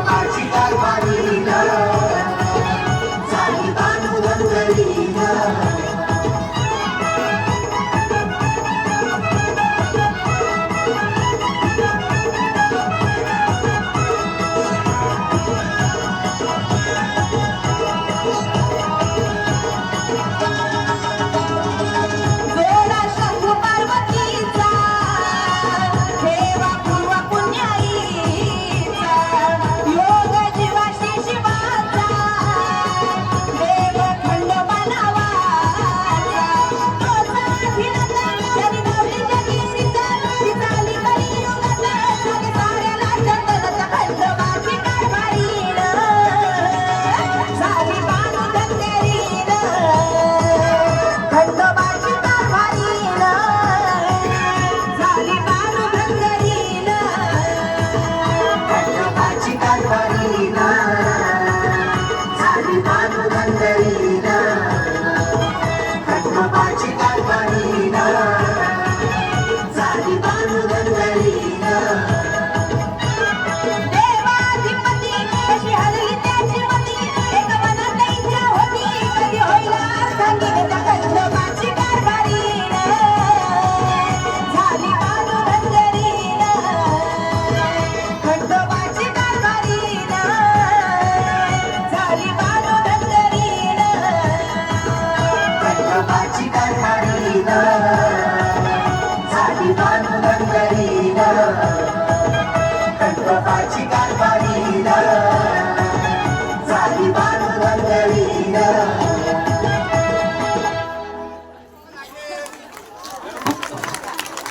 Almighty.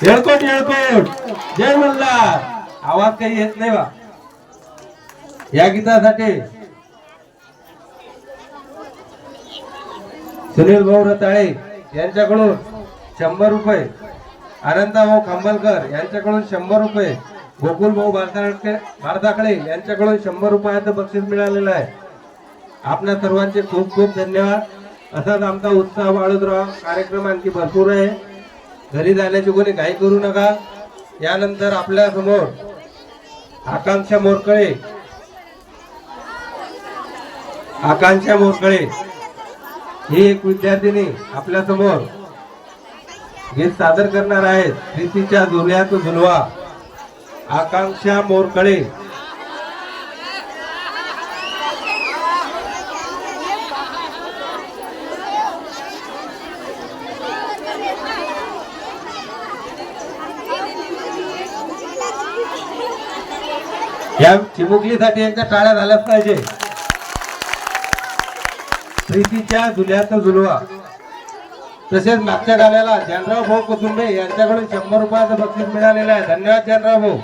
येळकोट येळकोट जय मल्हार. आवाज काही येत नाही बा. या गीतासाठी. सुनील भाऊ रताळे यांच्याकडून शंभर रुपये. आनंदाभाऊ खांबलकर यांच्याकडून शंभर रुपये. गोकुल भाऊ भारताकडे भारताकडे यांच्याकडून शंभर रुपयाचं बक्षीस मिळालेलं आहे. आपल्या सर्वांचे खूप खूप धन्यवाद. असाच आमचा उत्साह वाढत राहा कार्यक्रम आणखी भरपूर आहे. घरी जाण्याची कोणी घाई करू नका. यानंतर आपल्यासमोर आकांक्षा मोरकळे. आकांक्षा मोरकळे. ही एक विद्यार्थिनी आपल्यासमोर गीत सादर करणार आहेत. प्रीतीच्या झुल्यात झुलवा. आकांक्षा मोरकळे. या चिमुकलीसाठी एकदा टाळ्या झाल्याच पाहिजे. प्रीतीच्या जुल्याचा झुलवा तसेच मागच्या गाण्याला जनराव भाऊ कुटुंबे यांच्याकडून शंभर रुपयाचं बक्षीस मिळालेलं आहे. धन्यवाद जनराव भाऊ.